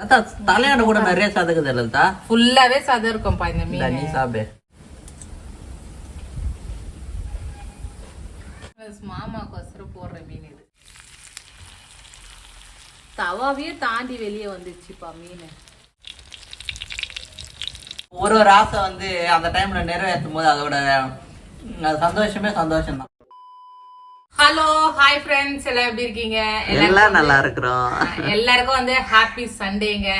அத்தா தலையாட கூட நிறைய சதக்குது லலிதா. ஃபுல்லாவே சதை இருக்கும்பா இந்த இந்தா, நீ மீன் சாப்பிடு மாமாக்கோசரம் போடுற மீன் இது. தவாவே தாண்டி வெளியே வந்துச்சுப்பா மீன். ஒரு ஒரு ஆசை வந்து அந்த டைம்ல நிறைவேற்றும் போது அதோட சந்தோஷமே சந்தோஷம் தான் ஹலோ ஹாய் ஃப்ரெண்ட்ஸ் எல்லாம் எப்படி இருக்கீங்க? எல்லாம் நல்லா இருக்கிறோம் எல்லாருக்கும் வந்து ஹாப்பி சண்டேங்க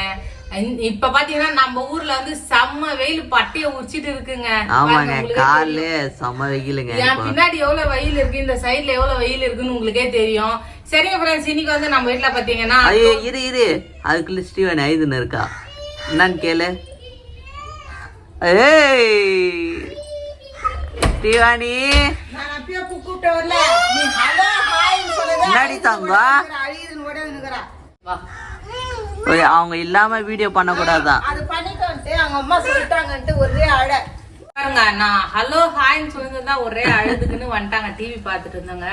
இப்ப பாத்தீங்கன்னா நம்ம ஊர்ல வந்து செம்ம வெயில் பட்டைய உச்சிட்டு இருக்குங்க. ஆமாங்க காலைல செம்ம வெயிலுங்க. என் பின்னாடி எவ்வளவு வெயில் இருக்கு இந்த சைடுல எவ்வளவு வெயில் இருக்குன்னு உங்களுக்கே தெரியும். சரிங்க ஃப்ரெண்ட்ஸ் இன்னைக்கு வந்து நம்ம வீட்ல பாத்தீங்கன்னா ஐயோ இரு இரு. அதுக்குள்ள ஸ்டீவன் ஐதுன்னு இருக்கா? என்னன்னு கேளு. ஏய் ஸ்டீவானி அப்பயே கூப்பிட்டு வரல. நீ ஹலோ ஹாய் சொல்லுங்க முன்னாடி தாங்க? அழியுதுன்னு கூட நிக்கிறா வா. ஓய், அவங்க இல்லாம வீடியோ பண்ண கூடாதான் அது பண்ணிட்டோன்ட்டு அவங்க அம்மா சொல்லிட்டாங்கன்ட்டு ஒரே அழ. பாருங்க நான் ஹலோ ஹாய்ன்னு சொல்லிட்டு தான் ஒரே அழுதுக்குன்னு வந்துட்டாங்க டிவி பார்த்துட்டு இருந்தாங்க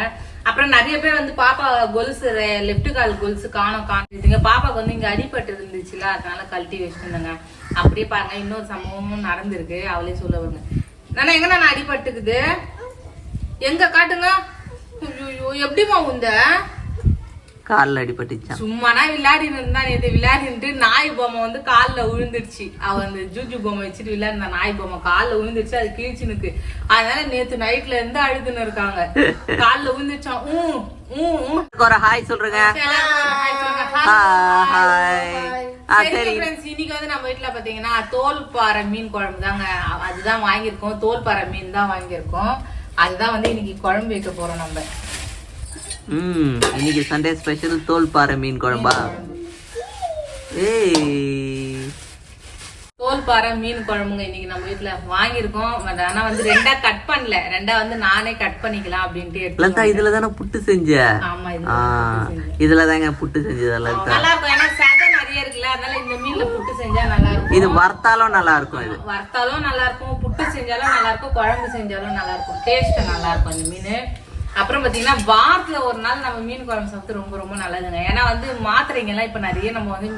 அப்புறம் நிறைய பேர் வந்து பாப்பா கொலுசு லெஃப்ட் கால் கொலுசு காணோம் காணுங்க பாப்பாக்கு வந்து இங்க அடிபட்டு இருந்துச்சுல அதனால கழட்டி வச்சுருந்தாங்க. அப்படியே பாருங்க இன்னொரு சம்பவமும் நடந்திருக்கு அவளே சொல்ல வருங்க. நானா எங்க நான் அடிபட்டுக்குது? எங்க காட்டுங்க? ஐயோ எப்படிமா உந்த? காலில் அடிபட்டுச்சான் சும்மானா விளையாடி இருந்தா நேற்று விளையாடிட்டு நாய் பொம்மை வந்து கால்ல விழுந்துருச்சு அவ அந்த ஜூஜு பொம்மை வச்சுட்டு விளையாடின நாய் பொம்மை கால்ல விழுந்துருச்சு அது கிழிச்சுனுக்கு. அதனால நேத்து நைட்ல இருந்து அழுதுன்னு இருக்காங்க. கால்ல விழுந்துருச்சான் ஊ ஊ. ஒரு ஹாய் சொல்றேங்க. ஹாய் இன்னைக்கு வந்து நம்ம வீட்ல பாத்தீங்கன்னா தோல் பாறை மீன் குழம்பு தாங்க. அதுதான் வாங்கியிருக்கோம். தோல் பாறை மீன் தான் வாங்கியிருக்கோம். அதுதான் வந்து இன்னைக்கு குழம்பு வைக்க போறோம் நம்ம. ம் இன்னைக்கு சண்டே ஸ்பெஷல் தோல் பாறை மீன் குழம்பா. ஏய். தோல் பாறை மீன் குழம்புங்க இன்னைக்கு நம்ம வீட்ல வாங்கியிருக்கோம். but ஆனா வந்து ரெண்டா கட் பண்ணல. ரெண்டா வந்து நானே கட் பண்ணிக்கலாம் அப்படின்ட்டு லலிதா இதுல தானே புட்டு செஞ்ச? ஆமா இதுல தாங்க புட்டு செஞ்சதா நல்லா இருக்கும். ஏன்னா நிறைய இருக்குல்ல அதனால இந்த மீன்ல புட்டு செஞ்சா நல்லா இருக்கும் இது வறுத்தாலும் நல்லா இருக்கும் இது. வறுத்தாலும் நல்லா இருக்கும் புட்டு செஞ்சாலும் நல்லா இருக்கும் குழம்பு செஞ்சாலும் நல்லா இருக்கும் டேஸ்ட் நல்லா இருக்கும் இந்த மீன். அப்புறம் பாத்தீங்கன்னா வாரத்துல ஒரு நாள் நம்ம மீன் குழம்பு சாப்பிட்டு ரொம்ப ரொம்ப நல்லதுங்க. ஏன்னா வந்து மாத்திரைங்க எல்லாம் இப்ப நிறைய நம்ம வந்து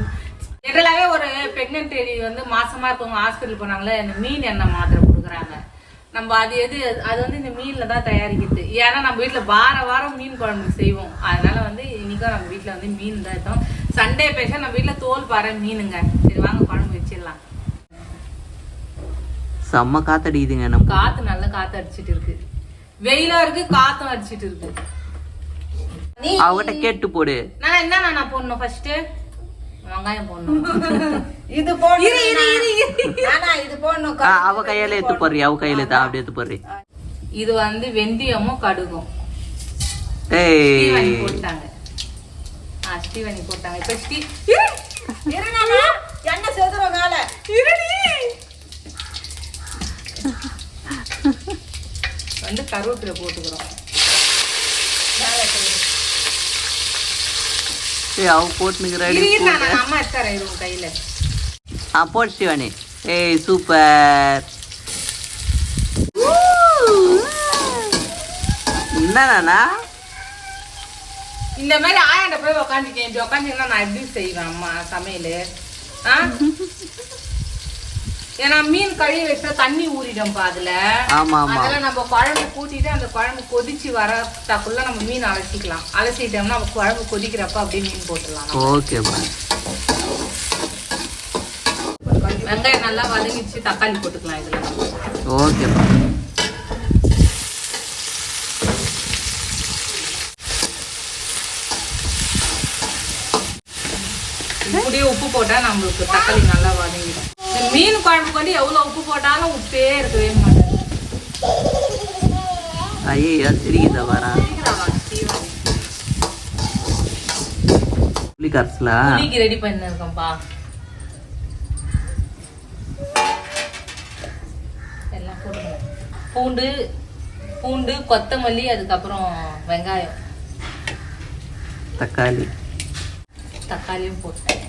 ஜெனரலாவே ஒரு பிரெக்னென்ட் லேடி வந்து மாசமா இருக்கவங்க ஹாஸ்பிட்டல் போனாங்களே இந்த மீன் எண்ணெய் மாத்திரை கொடுக்குறாங்க. நம்ம அது எது அது வந்து இந்த மீன்ல தான் தயாரிக்கிறது. ஏன்னா நம்ம வீட்ல வார வாரம் மீன் குழம்பு செய்வோம். அதனால வந்து இன்னைக்கும் நம்ம வீட்ல வந்து மீன் தான் எடுத்தோம். சண்டே பேச நம்ம வீட்ல தோல் பாறை மீனுங்க. சரி வாங்க குழம்பு வச்சிடலாம். செம்ம காத்தடிக்குதுங்க நம்ம. காத்து நல்ல காத்து அடிச்சிட்டு இருக்கு. வெயிலா இருக்கு காத்தும் அடிச்சிட்டு இருக்கு. அவகிட்ட கேட்டு போடு. நான் என்ன நான் போடணும் ஃபர்ஸ்ட் வெங்காயம் போடணும். இது போடணும் இரு, இரு, இரு, இரு. ஆனா இது போடணும். ஆ, அவ கையால எடுத்து போடுறி அவ கையில எடுத்து அப்படி எடுத்து போடுறி. இது வந்து வெந்தயமும் கடுகும். ஏய். போட்டாங்க. ஸ்ரீவாணி போட்டாங்க. இப்ப இருநாளா எண்ணெய் செதுரும் மேல இருடி. வந்து கருவேப்பிலை போட்டுக்கிறோம். அவ அம்மா எடுத்தாரேன் இது உன் கையில. ஆ போட்டு சிவானி. ஏய் சூப்பர். என்னண்ணா இந்த மாதிரி ஆயாண்ட போய் உக்காந்துக்கேன் இப்படி உக்காந்துங்கன்னா நான் எப்படி செய்வேன் அம்மா சமையல்? ஆ? ஏன்னா மீன் கழுவி வச்சா தண்ணி ஊறிடும்பா அதுல. அதெல்லாம் நம்ம குழம்பு கூட்டிட்டு அந்த குழம்பு கொதிச்சு வரத்தாக்குள்ள நம்ம மீன் அலசிக்கலாம். அலசிட்டோம்னா நம்ம குழம்பு கொதிக்கிறப்ப அப்படியே மீன் போட்டுடலாம். ஓகேப்பா வெங்காயம் நல்லா வதங்கிச்சு தக்காளி போட்டுக்கலாம் இதுல. ஓகேப்பா போட்டா நம்மளுக்கு தக்காளி நல்லா வதங்கிடும். இந்த மீன் குழம்புக்கு வந்து எவ்வளவு உப்பு போட்டாலும் உப்பே இருக்கவே மாட்டேன் ஐயா சிரிக்குதா வரா புளி புளிக்கு ரெடி பண்ணிருக்கோம்ப்பா எல்லாம் பூண்டு பூண்டு கொத்தமல்லி அதுக்கப்புறம் வெங்காயம். தக்காளி. தக்காளியும் போட்டேன்.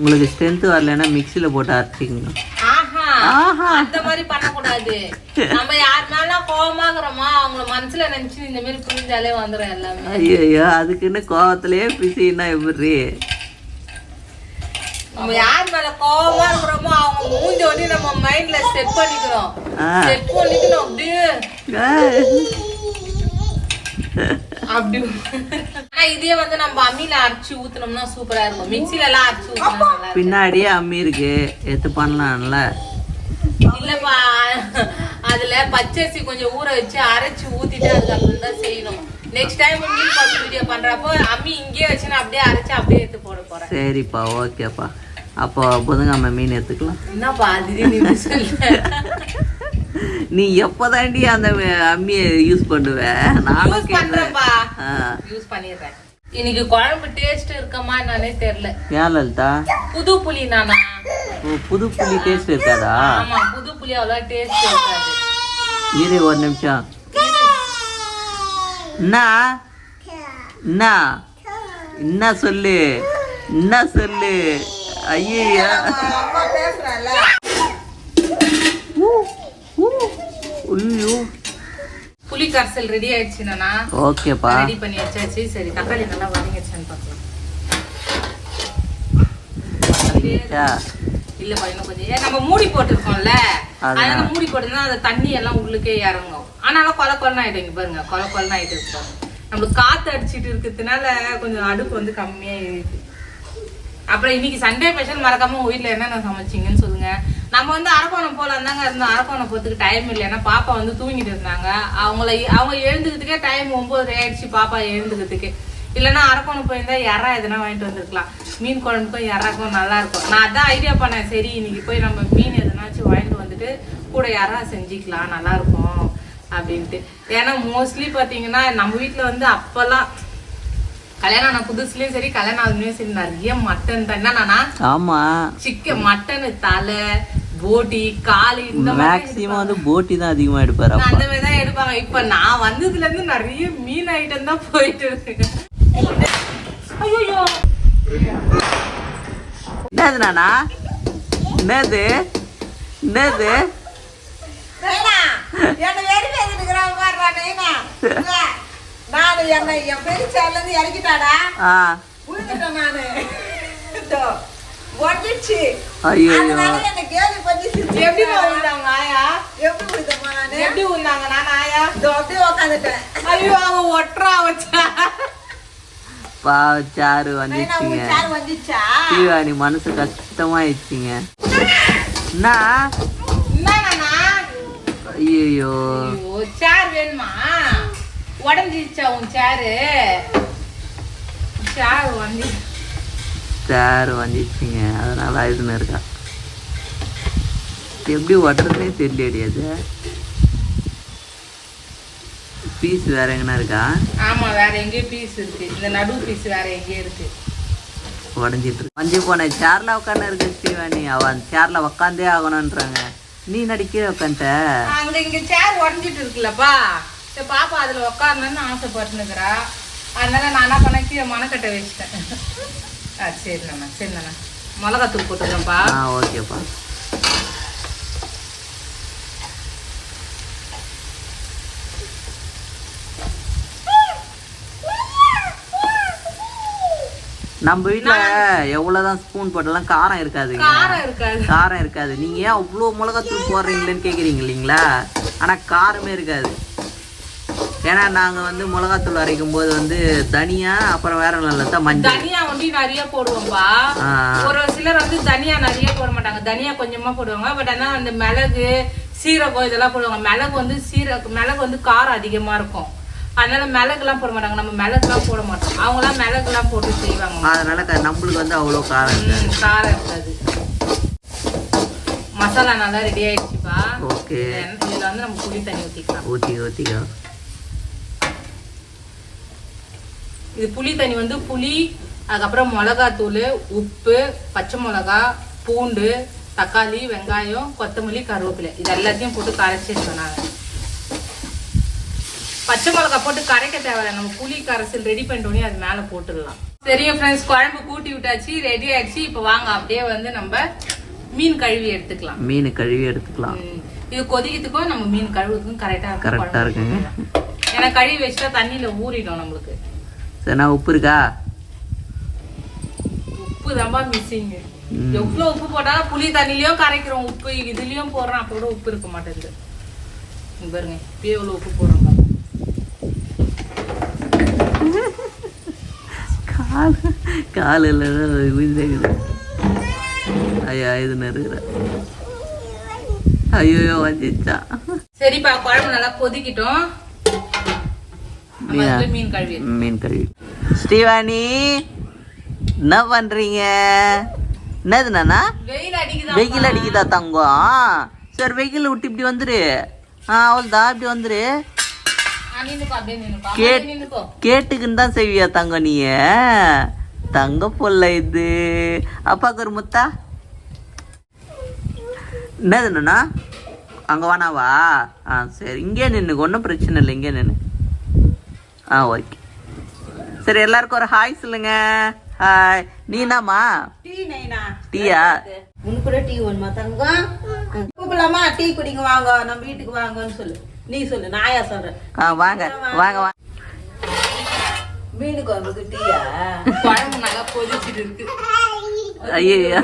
உங்களுக்கு ஸ்ட்ரென்த் வரலைன்னா மிக்சியில் போட்டு அரைச்சிக்கணும். அந்த மாதிரி பண்ணக்கூடாது. நம்ம யார் மேல கோவமாகறோமா அவங்கள மனசுல நினைச்சு இந்த மாதிரி புரிஞ்சாலே வந்துரும் எல்லாமே. ஐயோ அதுக்குன்னு கோவத்திலேயே பிசின்னா எப்படி? நம்ம யார் மேல கோவமா இருக்கிறோமோ அவங்க மூஞ்சி ஒட்டி நம்ம மைண்ட்ல செட் பண்ணிக்கிறோம். செட் பண்ணிக்கணும் அப்படியே. அப்படி ஆனா இதே வந்து நம்ம அம்மியில அரைச்சு ஊத்துனோம்னா சூப்பரா இருக்கும். மிக்ஸில எல்லாம் அரைச்சு இருக்கும். பின்னாடியே அம்மி இருக்கு. எடுத்து பண்ணலாம்ல. இல்லப்பா அதுல பச்சரிசி கொஞ்சம் ஊற வச்சு அரைச்சு ஊத்திட்டு அதுக்கப்புறம் தான் செய்யணும். நெக்ஸ்ட் டைம் மீன் குழம்பு வீடியோ பண்றப்போ அம்மி இங்கேயே வச்சு நான் அப்படியே அரைச்சு அப்படியே எடுத்து போட போறேன். சரிப்பா ஓகேப்பா அப்போ புதன்கிழமை மீன் எடுத்துக்கலாம். என்னப்பா இப்படி சொல்ல நீ எப்போதாண்டி அந்த அம்மியை யூஸ் பண்ணுவ? நானும் யூஸ் கேட்குறேன் பண்றேன்ப்பா. ஆ. யூஸ் பண்ணிடுறேன். இன்னைக்கு குழம்பு டேஸ்ட் இருக்கமா என்னன்னே தெரியல. ஏன் லலிதா? புது புளி நானா? புது புளி டேஸ்ட் இருக்காதா? ஆமா புது புளி அவ்வளவு டேஸ்ட் இருக்காது. இரு ஒரு நிமிஷம். என்ன என்ன என்ன சொல்லு? என்ன சொல்லு? ஐயோ அம்மா பேசுறேன்ல ஐயோ. புளி கரைசல் ரெடி ஆயிடுச்சு நானா. ஓகேப்பா ரெடி பண்ணி வச்சாச்சு. சரி தக்காளி நல்லா வதங்கிடுச்சான்னு பார்க்கலாம். இல்லப்பா இன்னும் கொஞ்சம். ஏன் நம்ம மூடி போட்டிருக்கோம்ல. அதான். அதனால மூடி போட்டிருந்தா அந்த தண்ணி எல்லாம் உள்ளுக்கே இறங்கும். ஆனாலும் கொல கொலன்னு ஆயிடும் இங்க பாருங்க. கொல கொலன்னு ஆயிட்டு இருக்கு பாருங்க. நம்மளுக்கு காத்து அடிச்சிட்டு இருக்கிறதுனால கொஞ்சம் அடுப்பு வந்து கம்மியா இருக்கு. அப்புறம் இன்னைக்கு சண்டே ஸ்பெஷல் மறக்காம உங்க என்னென்ன சமைச்சிங்கன்னு சொல்லுங்க. நம்ம வந்து அரக்கோணம் போலாம் தாங்க இருந்தோம். அரக்கோணம் போறதுக்கு டைம் இல்லை. ஏன்னா பாப்பா வந்து தூங்கிட்டு இருந்தாங்க. அவங்கள அவங்க எழுந்துக்கிறதுக்கே டைம் ஒன்பது ஆயிடுச்சு பாப்பா எழுந்துக்கிறதுக்கு. இல்லைன்னா அரக்கோணம் போயிருந்தா யாரா எதனா வாங்கிட்டு வந்திருக்கலாம். மீன் குழம்புக்கும் இறாக்கும் நல்லா இருக்கும். நான் அதான் ஐடியா பண்ணேன். சரி இன்னைக்கு போய் நம்ம மீன் எதனாச்சும் வாங்கிட்டு வந்துட்டு கூட யாரா செஞ்சுக்கலாம். நல்லா இருக்கும். அப்படின்ட்டு. ஏன்னா மோஸ்ட்லி பாத்தீங்கன்னா நம்ம வீட்டில் வந்து அப்பெல்லாம் கல்யாணம் ஆன புதுசுலயும் சரி கல்யாணம் ஆகுதுலயும் சரி நிறைய மட்டன் தான். என்னன்னா ஆமா. சிக்கன் மட்டன் தலை போட்டி காலு இந்த மேக்ஸிமம் வந்து போட்டி தான் அதிகமா எடுப்பாரு அந்த மாதிரி தான் எடுப்பாங்க. இப்ப நான் வந்ததுல இருந்து நிறைய மீன் ஐட்டம் தான் போயிட்டு இருக்கு. ஐயோ என்னது நானா? என்னது? என்னது? என்னை வெறி பேசிட்டுக்கிறான் பாருடா, நைனா. என்னை என் பெரியச்சால இருந்து இறக்கிட்டாடா? ஆ. விழுந்துட்டேன் நானு. இதோ, உடைஞ்சிடுச்சு. ஐயோ. என்னை கேலி பண்ணி எப்படி விழுந்தாங்க ஆயா? எப்படி விழுந்தம்மா நானு? எப்படி விழுந்தாங்க நான் ஆயா? அப்படியே உக்காந்துட்டேன். ஐயோ அவன் ஒட்டுறா வச்சா பாவச்சாரு நைனா, வந்துச்சுங்க? தீவாணி மனசு கஷ்டமாயிடுச்சுங்க. என்ன ஐயோ சேர் வேணுமா? உடஞ்சிச்சா உன் சேரு சேர் வந்து. சார் வந்துச்சுங்க அதனால அழுதுன்னு இருக்கா. எப்படி ஓட்டுறதுனே தெரியலையடி அது. பீஸ் வேற எங்கனா இருக்கா? ஆமா வேற எங்கேயோ பீஸ் இருக்கு. இந்த நடு பீஸ் வேற எங்கேயோ இருக்கு. உடஞ்சிட்டு இருக்கு. மஞ்சு போன சேர்ல உட்காந்து இருக்கு ஸ்ரீவாணி அவ அந்த சேர்ல உக்காந்தே ஆகணும்ன்றாங்க. நீ நடிக்க உட்காந்துட்ட அங்க இங்க சேர் உடஞ்சிட்டு இருக்குல்லப்பா. சரி பாப்பா அதுல உட்காரணும்னு ஆசைப்பட்டுனுக்குறா. அதனால நான் என்ன பண்ண கீழே மணக்கட்டை வச்சிட்டேன். ஆ சரிண்ணா சரிண்ணா மிளகாத்தூள் போட்டுக்கிறேன்ப்பா. ஆ ஓகேப்பா. நம்ம வீட்ல எவ்வளவுதான் ஸ்பூன் போட்டாலும் காரம் இருக்காது. காரம் இருக்காது. நீங்க ஏன் அவ்வளோ மிளகாத்தூள் போடுறீங்களேன்னு கேக்குறீங்க இல்லைங்களா? ஆனா காரமே இருக்காது. ஏன்னா நாங்க வந்து மிளகாத்தூள் அரைக்கும் போது வந்து தனியா அப்புறம் வேற நல்லதா மஞ்சள். தனியா ஒண்டி நிறைய போடுவோம்பா. ஆ. ஒரு சிலர் வந்து தனியா நிறைய போட மாட்டாங்க. தனியா கொஞ்சமா போடுவாங்க. பட் ஆனா அந்த மிளகு சீரகம் இதெல்லாம் போடுவாங்க. மிளகு வந்து சீரக மிளகு வந்து காரம் அதிகமா இருக்கும். அதனால மிளகுலாம் போட மாட்டாங்க. நம்ம மிளகுலாம் போட மாட்டோம். அவங்கலாம் மிளகுலாம் போட்டு செய்வாங்க. அதனால நம்மளுக்கு வந்து அவ்வளோ காரம் காரம் இருக்காது. மசாலா நல்லா ரெடி ஆயிடுச்சுப்பா. ஓகே. இதுல வந்து நம்ம புளி தண்ணி ஊத்திக்கலாம். ஊத்தி ஊத்திக்கோ இது புளி தண்ணி வந்து புளி அதுக்கப்புறம் மிளகாத்தூள் உப்பு பச்சை மிளகா பூண்டு தக்காளி வெங்காயம் கொத்தமல்லி கருவேப்பிலை. இது எல்லாத்தையும் போட்டு கரைச்சிருக்கோம் நாங்கள் பச்சை மிளகா போட்டு கரைக்க தேவையில்ல. நம்ம புளி கரைசல் ரெடி பண்ணிட்டோன்னே அது மேலே போட்டுடலாம். சரிங்க ஃப்ரெண்ட்ஸ் குழம்பு கூட்டி விட்டாச்சு ரெடி ஆயிடுச்சு. இப்போ வாங்க அப்படியே வந்து நம்ம மீன் கழுவி எடுத்துக்கலாம். மீன் கழுவி எடுத்துக்கலாம். இது கொதிக்கிறதுக்கும் நம்ம மீன் கழுவுறதுக்கும் கரெக்டா இருக்கும் கரெக்டா குழம்பு. இருக்குங்க. ஏன்னா கழுவி வச்சுட்டா தண்ணியில ஊறிடும் நம்மளுக்கு. சரிண்ணா உப்பு இருக்கா உப்பு தான்பா மிஸ்ஸிங் ம். எவ்வளவு உப்பு போட்டாலும் புளி தண்ணிலயும் கரைக்கிறோம் உப்பு இதுலயும் போடுறோம். அப்ப கூட உப்பு இருக்க மாட்டேங்குது. பாருங்க இப்பயே எவ்வளவு உப்பு போடுறோம். கால் காலில் விழுந்துக்குது ஐயா இது நெருகிற ஐயோ வந்துச்சா சரிப்பா குழம்பு நல்லா கொதிக்கிட்டோம். மீனா? கழுவி. எடுத்துக்கலாம். மீன் கழுவி. ஸ்ரீவாணி என்ன பண்றீங்க? என்னது நானா? வெயில் அடிக்குதா தங்கம்? சரி வெயில் விட்டு இப்படி வந்துரு. ஆ அவ்வளோதான் இப்படி வந்துரு. நின்னுக்கோ நின்னுக்கோ. நின்னுக்கோ. கேட்டுக்குன்னு தான் செய்வியா தங்கம் நீ தங்க பொல்ல இது. அப்பாக்கு ஒரு முத்தா? என்னது என்னண்ணா அங்கே வேணாவா? ஆ சரி இங்கே நின்று ஒன்றும் பிரச்சனை இல்லை இங்கே நின்று ஆ ஓகே. சரி எல்லாருக்கும் ஒரு ஹாய் சொல்லுங்க. ஹாய். நீ என்னம்மா டீ நைனா. டீயா? உனக்கு கூட டீ வேணுமா தங்கம்? கூப்பிடலாமா? டீ குடிங்க வாங்க. நம்ம வீட்டுக்கு வாங்கன்னு சொல்லு. நீ சொல்லு நாயா சொல்றேன். ஆ வாங்க. வாங்க வாங்க. மீன் குழம்புக்கு டீயா? குழம்பு நல்லா கொதிச்சிட்டு இருக்கு. ஐயோ.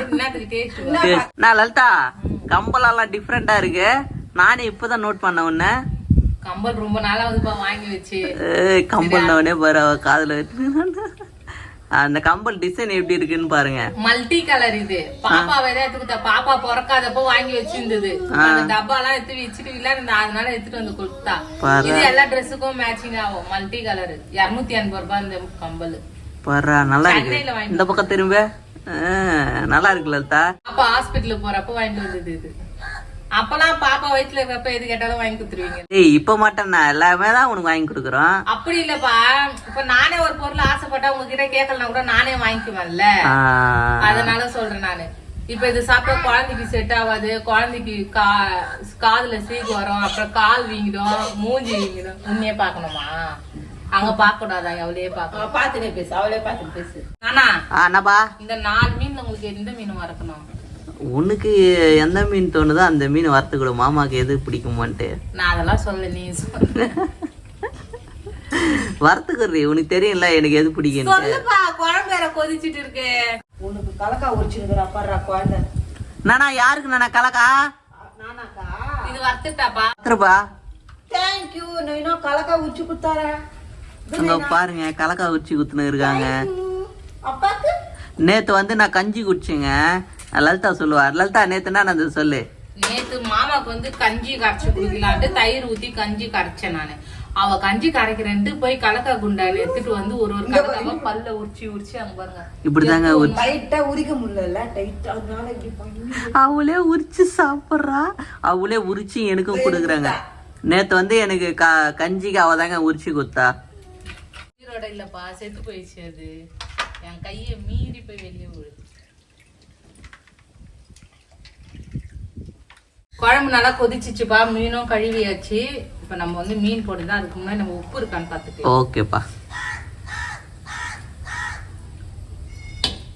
நான் லலிதா கம்பளெல்லாம் டிஃப்ரெண்டா இருக்கு. நானே இப்பதான் நோட் பண்ண உன்ன. கம்பல் ரொம்ப நாளா வந்துப்பா வாங்கி வச்சு. ஏய், கம்பல் உடனே பாரு அவ காதுல வச்சு அந்த கம்பல் டிசைன் எப்படி இருக்குன்னு பாருங்க. மல்டி கலர் இது. பாப்பா வேற எடுத்துக்கிட்ட பாப்பா பிறக்காதப்போ வாங்கி வச்சிருந்தது. அந்த டப்பா எல்லாம் எடுத்து வச்சுட்டு விளையாடு அதனால எடுத்துட்டு வந்து கொடுத்தா. இது எல்லா ட்ரெஸ்ஸுக்கும் மேட்சிங் ஆகும். Multi colour. இருநூத்தி எண்பது ரூபாய் இந்த கம்பல். பாரு நல்லா இருக்கு. இந்த பக்கம் திரும்ப. நல்லா இருக்கு லலிதா. அப்பா ஹாஸ்பிட்டலுக்கு போறப்ப வாங்கிட்டு வந்தது இது. அப்பெல்லாம் பாப்பா வயித்துல இருக்கப்ப எது கேட்டாலும் வாங்கி கொடுத்துருவீங்க. ஏய் இப்ப மட்டும் நான் எல்லாமே தான் உனக்கு வாங்கி கொடுக்குறோம். அப்படி இல்லப்பா. இப்ப நானே ஒரு பொருள் ஆசைப்பட்டா உங்ககிட்ட கேட்கலனா கூட நானே வாங்கிக்குவேன்ல. அதனால சொல்றேன் நானு. இப்ப இது சாப்பிட்டா குழந்தைக்கு செட் ஆகாது குழந்தைக்கு கா காதுல சீக்கு வரும் அப்புறம் கால் வீங்கிடும் மூஞ்சி வீங்கிடும். உன்னையே பாக்கணுமா அங்க பார்க்க கூடாதா எவ்வளவே பாக்கணும் பாத்துனே பேசு அவளே பாத்துட்டு பேசு. ஆனா என்னப்பா? இந்த நாலு மீன்ல உங்களுக்கு எந்த மீன் வறக்கணும் உனக்கு எந்த மீன் தோணுதோ அந்த மீன் வறுத்து கொடு மாமாக்கு எது பிடிக்குமான்ட்டு. நான் அதெல்லாம் சொல்ல நீ சொல்லு. வறுத்துக்கிறீ உனக்கு தெரியும்ல எனக்கு எது பிடிக்கும்னு சொல்லுப்பா குழம்பு வேற கொதிச்சிட்டு இருக்கு. உனக்கு கலக்கா உரிச்சுருக்குறா பாடுறா குழந்தை. நானா யாருக்கு நானா கலக்கா? நானாக்கா? இது வறுத்துட்டாப்பா. வறுத்துருப்பா. தேங்க்யூ நான் இன்னும் கலக்கா உரிச்சு கொடுத்தாரா அங்க பாருங்க கலக்கா உச்சி குத்துன்னு இருக்காங்க. அப்பாக்கு? நேத்து வந்து நான் கஞ்சி குடிச்சேங்க. லலிதா சொல்லுவா லலிதா நேத்து என்ன நடந்தது சொல்லு. நேத்து மாமாக்கு வந்து கஞ்சி கரைச்சு குடிக்கலான்ட்டு தயிர் ஊத்தி கஞ்சி கரைச்சேன் நானு. அவ கஞ்சி கரைக்கிறேன்ட்டு போய் கலக்கா குண்டால எடுத்துட்டு வந்து ஒரு ஒரு கலக்காவ பல்ல உரிச்சு உரிச்சு அங்க பாருங்க. இப்படிதாங்க டைட்டா உரிக்க முடியல டைட்டா அதனால இப்படி பண்ணி அவளே உரிச்சு சாப்பிட்றா. அவளே உரிச்சு எனக்கும் கொடுக்குறாங்க. நேத்து வந்து எனக்கு க கஞ்சிக்கு அவ தாங்க உரிச்சு கொடுத்தா. உயிரோட இல்லப்பா செத்து போயிடுச்சு அது. என் கையை மீறி போய் வெளியே விழுது குழம்பு நல்லா கொதிச்சிச்சுப்பா மீனும் கழுவியாச்சு. இப்ப நம்ம வந்து மீன் போடுதான் அதுக்கு முன்னாடி நம்ம உப்பு இருக்கான்னு பாத்துக்கலாம் ஓகேப்பா.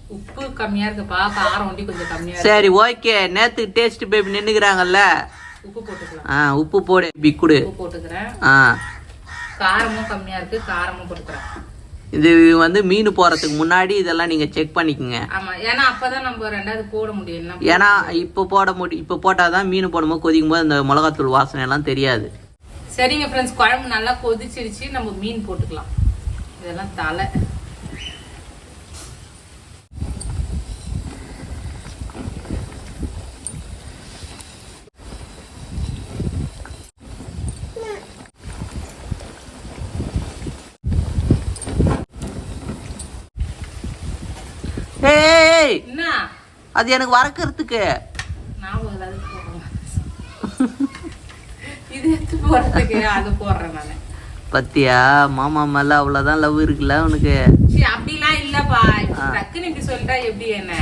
உப்பு கம்மியா இருக்குப்பா காரம் ஒண்டி கொஞ்சம் கம்மியா சரி ஓகே. நேத்து டேஸ்ட் பேபி நின்னுக்கிறாங்கல்ல? உப்பு போட்டுக்கலாம். ஆ உப்பு போடு இப்படி கொடு. உப்பு போட்டுக்கிறேன். ஆ. காரமும் கம்மியா இருக்கு காரமும் போட்டுக்கிறேன். இது வந்து மீன் போறதுக்கு முன்னாடி இதெல்லாம் நீங்க செக் பண்ணிக்கோங்க. ஏன்னா அப்பதான் நம்ம ரெண்டாவது போட முடியும். ஏன்னா இப்போ போட முடி இப்போ போட்டாதான் மீன் போடும்போது கொதிக்கும் போது அந்த மிளகாத்தூள் வாசனை எல்லாம் தெரியாது. சரிங்க ஃப்ரெண்ட்ஸ் குழம்பு நல்லா கொதிச்சிருச்சு நம்ம மீன் போட்டுக்கலாம். இதெல்லாம் தலை ஏய் என்ன அது எனக்கு வறக்கிறதுக்கு பத்தியா மாமா மேல அவ்வளவுதான் லவ் இருக்குல்ல உனக்கு? அப்படிலாம் இல்லப்பா. டக்குன்னு இப்படி சொல்லிட்டா எப்படி என்ன?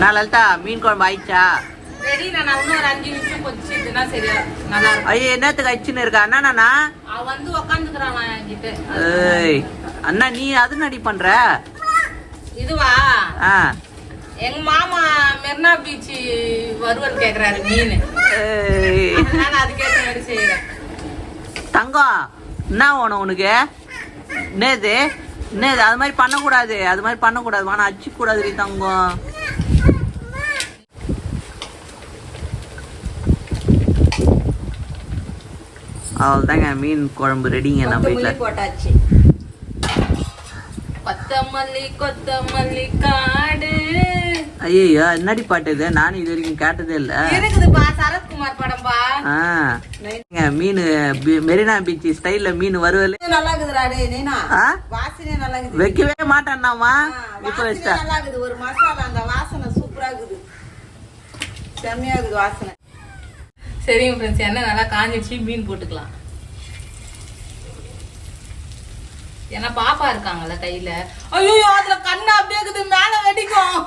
நான் லலிதா மீன் குழம்பு ஆயிடுச்சா? ரெடி நான் இன்னும் ஒரு அஞ்சு நிமிஷம் கொதிச்சுதுன்னா சரியா நல்லா இருக்கும். ஐயோ என்னத்துக்கு அச்சுன்னு இருக்கா? அண்ணா அவன் வந்து உக்காந்துக்கிறான் என்கிட்ட. ஏய் அண்ணா நீ அது நடி பண்ற? இதுவா? ஆ. எங்க மாமா மெரினா பீச் வறுவல் கேக்குறாரு மீன். அதனால அதுக்கேற்ற மாதிரி செய்யறேன். தங்கம் என்ன வேணும் உனக்கு? என்னது? என்னது? அது மாதிரி பண்ணக்கூடாது. அது மாதிரி பண்ணக்கூடாது. வானா அடிச்சு கூடாதுடி தங்கம். அவ்வளோதாங்க மீன் குழம்பு ரெடிங்க நம்ம வீட்டில் போட்டாச்சு. கொத்தமல்லி கொத்தமல்லி காடு. ஐயோ என்னடி பாட்டு இது? நானும் இது வரைக்கும் கேட்டதே இல்லை. இருக்குதுப்பா சரத்குமார் படம்பா மீன் மெரினா பீச் ஸ்டைல்ல மீன் வறுவல் நல்லா இருக்குதுடா டேய் நீனா. வாசனை நல்லா இருக்குது. வைக்கவே மாட்டேன்னாமா ஆ, இப்ப நல்லா இருக்குது. ஒரு மசாலா அந்த வாசனை சூப்பரா இருக்குது. செம்மையா இருக்குது வாசனை. சரிங்க ஃப்ரெண்ட்ஸ் எண்ணெய் நல்லா காஞ்சிடுச்சு மீன் போட்டுக்கலாம். ஏன்னா பாப்பா இருக்காங்கல்ல கையில ஐயோ அதுல கண்ணு அப்படியே இருக்குது மேல வெடிக்கும்.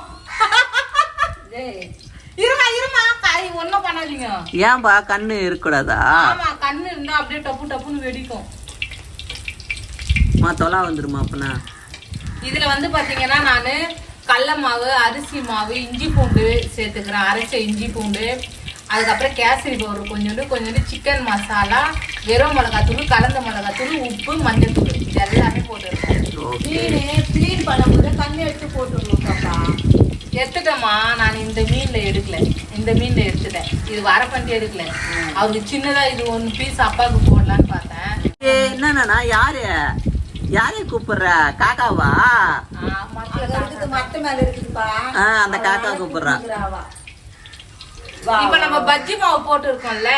இருமா இருமா கை ஒண்ணும் பண்ணாதீங்க. ஏன்பா கண்ணு இருக்கக்கூடாதா? ஆமா கண்ணு இருந்தா அப்படியே டப்பு டப்புன்னு வெடிக்கும். மா தொலா வந்துருமா அப்பனா? இதுல வந்து பாத்தீங்கன்னா நானு கடல மாவு அரிசி மாவு இஞ்சி பூண்டு சேர்த்துக்கிறேன். அரைச்ச இஞ்சி பூண்டு அதுக்கப்புறம் கேசரி பவுடர் கொஞ்சோண்டு கொஞ்சோண்டு சிக்கன் மசாலா வெறும் மிளகாத்தூள் கலந்த மிளகாத்தூள் உப்பு மஞ்சள் இது எல்லாமே போட்டுருக்கேன் ஓகே மீன் க்ளீன் பண்ணும்போது கண்ணு எடுத்து போட்டுடணும் பாப்பா. எடுத்துட்டேம்மா நான் இந்த மீன்ல எடுக்கல. இந்த மீன்ல எடுத்துட்டேன். இது வரப்பண்டி எடுக்கல. அவருக்கு சின்னதா இது ஒன்று பீஸ் அப்பாவுக்கு போடலான்னு பார்த்தேன். என்னண்ணா யாரு? யாரைய கூப்பிடுற? காக்காவா? ஆ, மத்த மேல இருக்குதுப்பா. ஆ, அந்த காக்கா கூப்பிடுறா. இப்ப நம்ம. பஜ்ஜி மாவு போட்டு இருக்கோம்ல.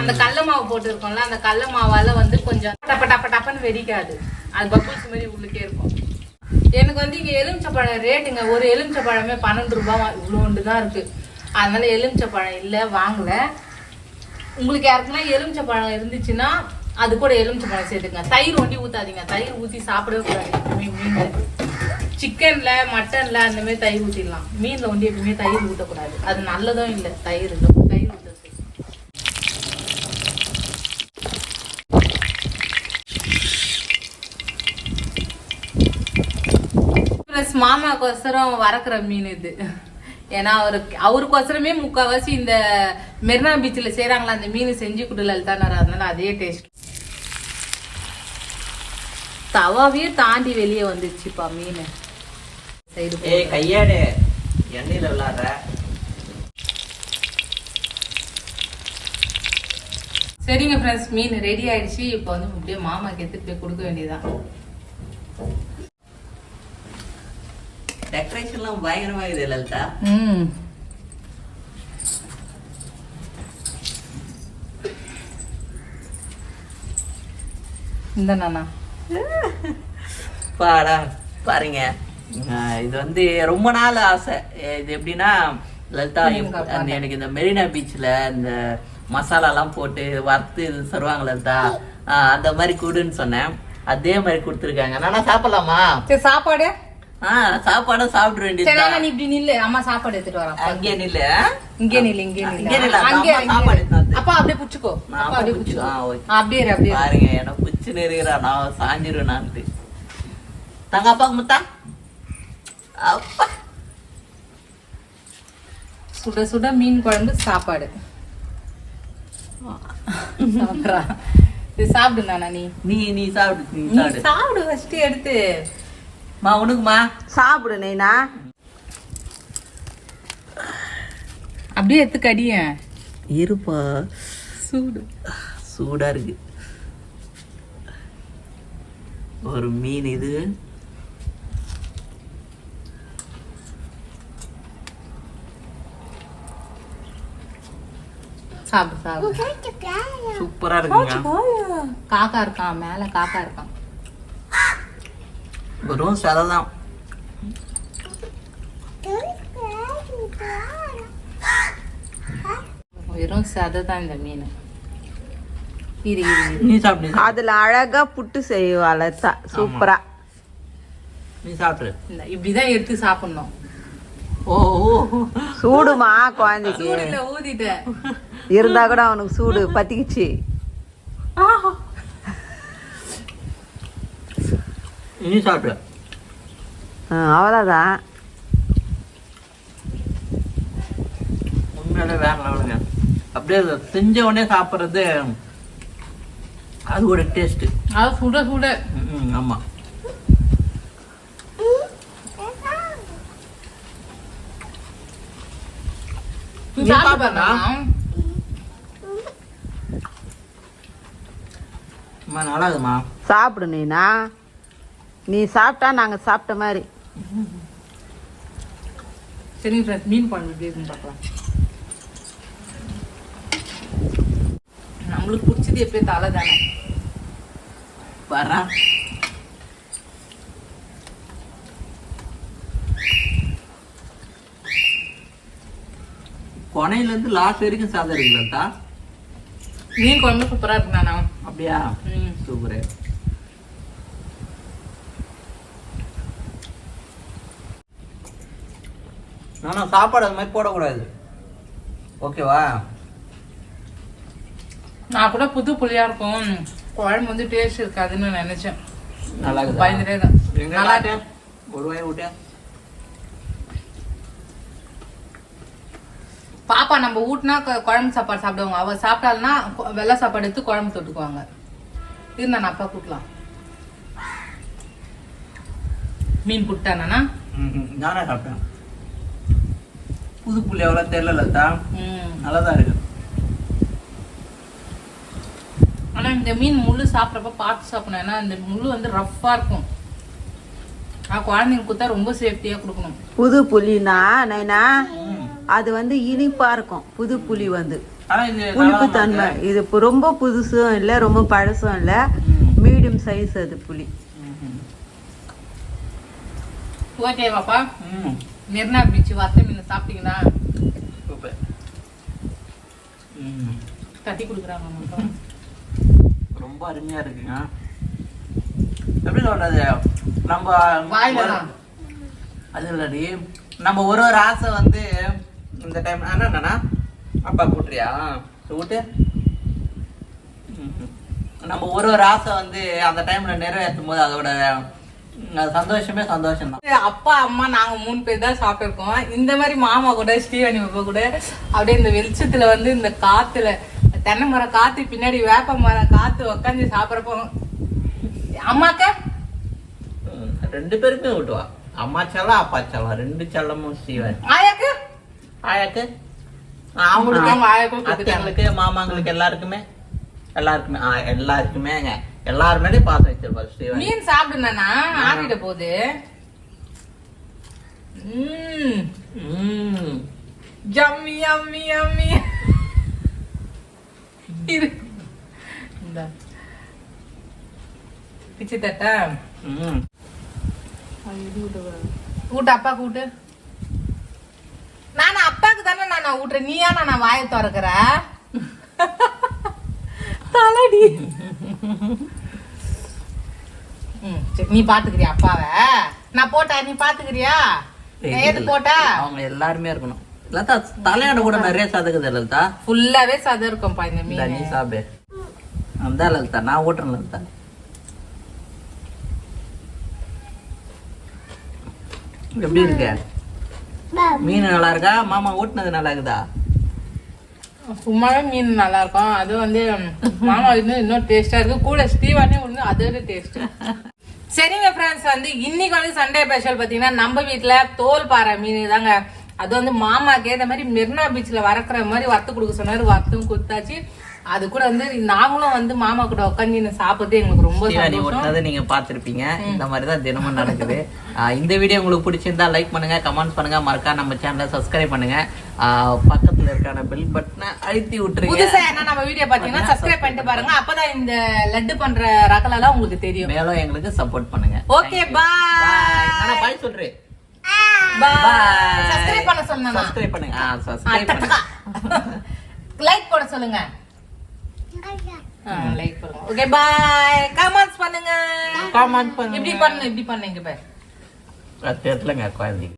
அந்த கடல மாவு போட்டு இருக்கோம்ல அந்த கடல மாவால வந்து கொஞ்சம் டப்ப டப்ப டப்பன்னு வெடிக்காது. அது பப்புள்ஸ் மாதிரி உள்ளுக்கே இருக்கும். எனக்கு வந்து இங்க எலுமிச்சப்பழம் ரேட்டுங்க. ஒரு எலுமிச்சப்பழமே பன்னெண்டு ரூபாய் இவ்வளோண்டு தான் இருக்கு. அதனால எலுமிச்சப்பழம் இல்லை வாங்கல. உங்களுக்கு யாருக்குன்னா எலுமிச்சப்பழம் இருந்துச்சுன்னா அது கூட எலுமிச்சப்பழம் சேர்த்துக்கங்க. தயிர் ஒண்டி ஊத்தாதீங்க. தயிர் ஊத்தி சாப்பிடவே கூடாது. மீன்ல சிக்கன்ல மட்டன்ல அந்த மாதிரி தயிர் ஊற்றிடலாம் மீன்ல வந்து எப்பவுமே தயிர் ஊட்டக்கூடாது அது நல்லதும் இல்லை தயிர் தயிர் ஊத்துறது ப்ளஸ் மாமாக்கோசரம் வறக்குற மீன் இது. ஏன்னா அவருக்கு அவருக்கோசரமே முக்கால்வாசி இந்த மெரினா பீச்சில் செய்கிறாங்களா அந்த மீன் செஞ்சு கொடுல தானே அதனால அதே டேஸ்ட் தவாவே தாண்டி வெளியே வந்துச்சுப்பா மீன். சைடு ஏய் கையாடு. எண்ணெயில விளாடுற. சரிங்க ஃப்ரெண்ட்ஸ் மீன் ரெடி ஆயிடுச்சு. இப்போ வந்து அப்படியே மாமாக்கு எடுத்துட்டு போய் கொடுக்க வேண்டியதுதான். டெக்கரேஷன்லாம் பயங்கரமா இருக்குது லலிதா. ம். இந்த நானா? பாடா பாருங்க. இது வந்து ரொம்ப நாள் ஆசை. இது எப்படின்னா லலிதா. அந்த எனக்கு இந்த மெரினா பீச்ல இந்த மசாலாலாம் போட்டு வறுத்து இது தருவாங்க லலிதா. அந்த மாதிரி கொடுன்னு சொன்னேன். அதே மாதிரி கொடுத்துருக்காங்க. நானா சாப்பிடலாமா? சரி சாப்பாடு? ஆ சாப்பாடும் சாப்பிட வேண்டியது நானா நீ இப்படி நில்லு. அம்மா சாப்பாடு எடுத்துட்டு வரேன். அங்கே நில்லு இங்கே நில்லு இங்கே இங்கே நில்லு. அங்கே சாப்பாடு. அப்பா அப்படியே புடிச்சுக்கோ. நான் அப்பா அப்படியே புடிச்சு- புடிச்சுக்கோ. அப்படியே அப்படியே. பாருங்க எனக்கு புச்சுன்னு இருக்கிறா நான் சாஞ்சிருவேனான்ட்டு தங்க அப்பாக்கு முத்தா அப்பா. சுட சுட மீன் குழம்பு சாப்பாடு. சாப்பிட்றா. இது சாப்பிடு நானா நீ? நீ நீ சாப்பிடு நீ சாப்பிடு. சாப்பிடு ஃபர்ஸ்ட் எடுத்து. மா உனக்குமா? சாப்பிடு நைனா. அப்படியே எடுத்து கடிய இருப்பா. சூடு. சூடா இருக்கு. ஒரு மீன் இது. சாப்பிடு சாப்பிடு. சூப்பரா இருக்குங்க. காக்கா இருக்கான் மேல காக்கா இருக்கான். வெறும் சதை தான் வெறும் சதை தான் இந்த மீன். அதுல அழகா புட்டு செய்வாள் சூப்பரா. நீ சாப்பிடு. இப்படிதான் எடுத்து சாப்பிடணும். ஓ ஓ. சூடுமா குழந்தைக்கு? சூடுல ஊதிட்டேன் இருந்தா கூட அவனுக்கு சூடு பத்திக்கிச்சு. நீ சாப்பிடு. ஆ, அவ்வளவுதான் உண்மையிலே வேற லெவலுங்க. அப்படியே செஞ்ச உடனே சாப்பிட்றது அது ஒரு டேஸ்ட்டு அது சுட சுட. ம் ஆமாம் நீ நீ சாப்பிட்டு சாப்பிட்டா? பாருங்க. அம்மா நல்லா இருக்குமா சாப்பிடு நீனா. நீ சாப்பிட்டா நாங்க சாப்பிட்ட மாதிரி. சரி ஃப்ரெண்ட்ஸ் மீன் குழம்பு எப்படி இருக்குன்னு பார்க்கலாம். நம்மளுக்கு பிடிச்சது எப்பயும் தலை தானே. வரா கொனையிலேருந்து லாஸ்ட் வரைக்கும் சாதம் இருக்குல்லா மீன் குழம்பு சூப்பரா இருக்கு நானா அப்படியா? சூப்பரு. நானா சாப்பாடு அது மாதிரி போடக்கூடாது. ஓகேவா? நான் கூட புது புளியா இருக்கும். குழம்பு வந்து டேஸ்ட் இருக்காதுன்னு நினைச்சேன். நல்லா? பயந்துட்டே தான்? ஒரு வாய் விட்டியா பாப்பா நம்ம ஊட்டினா குழம்பு சாப்பாடு சாப்பிடுவாங்க. அவ சாப்பிட்டாள்னா வெள்ளை சாப்பாடு எடுத்து குழம்பு தொட்டுக்குவாங்க. இது நான் அப்பா கூட்டலாம். மீன் புட்டானா. நானே சாப்பிட்டேன். புது புள்ளி எவ்வளோ தெரியல லதா. ம். நல்லா தான் இருக்கு. ஆனா இந்த மீன் முள்ளு சாப்பிட்றப்ப பார்த்து சாப்பிடணும். ஏன்னா இந்த முள்ளு வந்து ரஃப்பா இருக்கும். ஆ குழந்தைங்களுக்கு கொடுத்தா ரொம்ப சேஃப்டியா கொடுக்கணும். புது புளினா நைனா. அது வந்து இனிப்பா இருக்கும் புது புளி வந்து ஆனா இது புளிப்பு தன்மை. இது ரொம்ப புதுசும் இல்லை ரொம்ப பழசும் இல்லை. மீடியம் சைஸ் அது புளி. ஓகேவாப்பா ம். மெரினா பீச் வத்த மீன் சாப்பிட்டீங்களா. தட்டி கொடுக்குறாங்க ரொம்ப அருமையா இருக்குங்க எப்படி சொல்றது நம்ம வாயில தான். அது இல்லடி நம்ம ஒரு ஒரு ஆசை வந்து இந்த டைம் என்னண்ணா அப்பா கூட்டுறியா? கூட்டு. ம்ஹும். நம்ம ஒரு ஒரு ஆசை வந்து அந்த டைம்ல நிறைவேற்றும் போது அதோட சந்தோஷமே சந்தோஷம் தான் அப்பா அம்மா நாங்க மூணு பேர் தான் சாப்பிட்டுருக்கோம். இந்த மாதிரி மாமா கூட ஸ்ரீவாணி அப்பா கூட அப்படியே இந்த வெளிச்சத்துல வந்து இந்த காத்துல தென்னை மரம் காத்து பின்னாடி வேப்ப மரம் காத்து உக்காந்து சாப்பிட்றப்போ அம்மாக்கா? ரெண்டு பேருக்குமே விட்டுவா அம்மா செல்லம் அப்பா செல்லம். ரெண்டு செல்லமும் செய்வார் ஆயாக்கு? ஆயாக்கு? அவங்களுக்கு அவங்க ஆயாக்கும். அத்தைங்களுக்கு மாமாங்களுக்கு எல்லாருக்குமே? எல்லாருக்குமே ஆ, எல்லாருக்குமேங்க எல்லாரும் பாசம் வச்சிருப்பாரு ஸ்ரீவாணி. மீன் சாப்பிடுனா ஆறிட போகுது. ம். ம். யம்மி யம்மி யம்மி இரு. இந்த பிச்சு தட்டா. கூட்டு அப்பா கூட்டு. தானே நான் ஊட்டுறேன். நீயா நான் வாயை திறக்கிற? தலடி. ம், சரி, நீ பாத்துக்கிறியா அப்பாவை? நான் போட்டா நீ பாத்துக்கிறியா? ஏது போட்டா? அவங்க எல்லாருமே இருக்கணும். லதா தலையாட கூட நிறைய சதக்குது லலிதா. ஃபுல்லாவே சதம் இருக்கும்ப்பா இந்த இந்தா, நீ மீன். சாப்பிடு. அந்த லலிதா நான் ஓட்டுறேன் லலிதா. எப்படி இருக்கு? மீன் நல்லா இருக்கா மாமா ஓட்டுனது நல்லா இருக்குதா சும்மாவே மீன் நல்லா இருக்கும் அது வந்து மாமா இன்னும் இன்னும் டேஸ்டா இருக்கு. கூட ஸ்டீவானே ஒண்ணு அதோட டேஸ்ட் சரிங்க ஃப்ரெண்ட்ஸ் வந்து இன்னைக்கு வந்து சண்டே ஸ்பெஷல் பாத்தீங்கன்னா நம்ம வீட்ல தோல் பாறை மீன் தாங்க. அது வந்து மாமாக்கு ஏத்த மாதிரி மெரினா பீச்ல வறக்குற மாதிரி வறுத்து கொடுக்க சொன்னாரு. வறுத்தும் கொடுத்தாச்சு. அது கூட வந்து நாங்களும் வந்து மாமா கூட உட்காந்து சாப்பிட்டு எங்களுக்கு ரொம்ப சிவானி ஓட்டுனதை நீங்க பார்த்திருப்பீங்க. இந்த மாதிரி தான் தினமும் நடக்குது. இந்த வீடியோ உங்களுக்கு பிடிச்சிருந்தா லைக் பண்ணுங்க கமெண்ட் பண்ணுங்க மறக்காம நம்ம சேனலை சப்ஸ்கிரைப் பண்ணுங்க. பக்கத்துல இருக்கான பெல் பட்டனை அழுத்தி விட்டுருங்க. புதுசா என்ன நம்ம வீடியோ பாத்தீங்கன்னா சப்ஸ்கிரைப் பண்ணிட்டு பாருங்க. அப்பதான் இந்த லட்டு பண்ற ரகலெல்லாம் உங்களுக்கு தெரியும். மேலும் எங்களுக்கு சப்போர்ட் பண்ணுங்க. ஓகே பாய் ஆனா பாய் சொல்றேன். பாய் சப்ஸ்கிரைப் பண்ண சொன்னா சப்ஸ்கிரைப் பண்ணுங்க. ஆ சப்ஸ்கிரைப் பண்ணுங்க. லைக் போட சொல்லுங்க. லைக் பண்ணுங்க. ஓகே பாய் கமெண்ட்ஸ் பண்ணுங்க. கமெண்ட் பண்ணுங்க. இப்படி பண்ணு இப்படி பண்ணுங்க பாய் தெரியலங்க குழந்தைங்க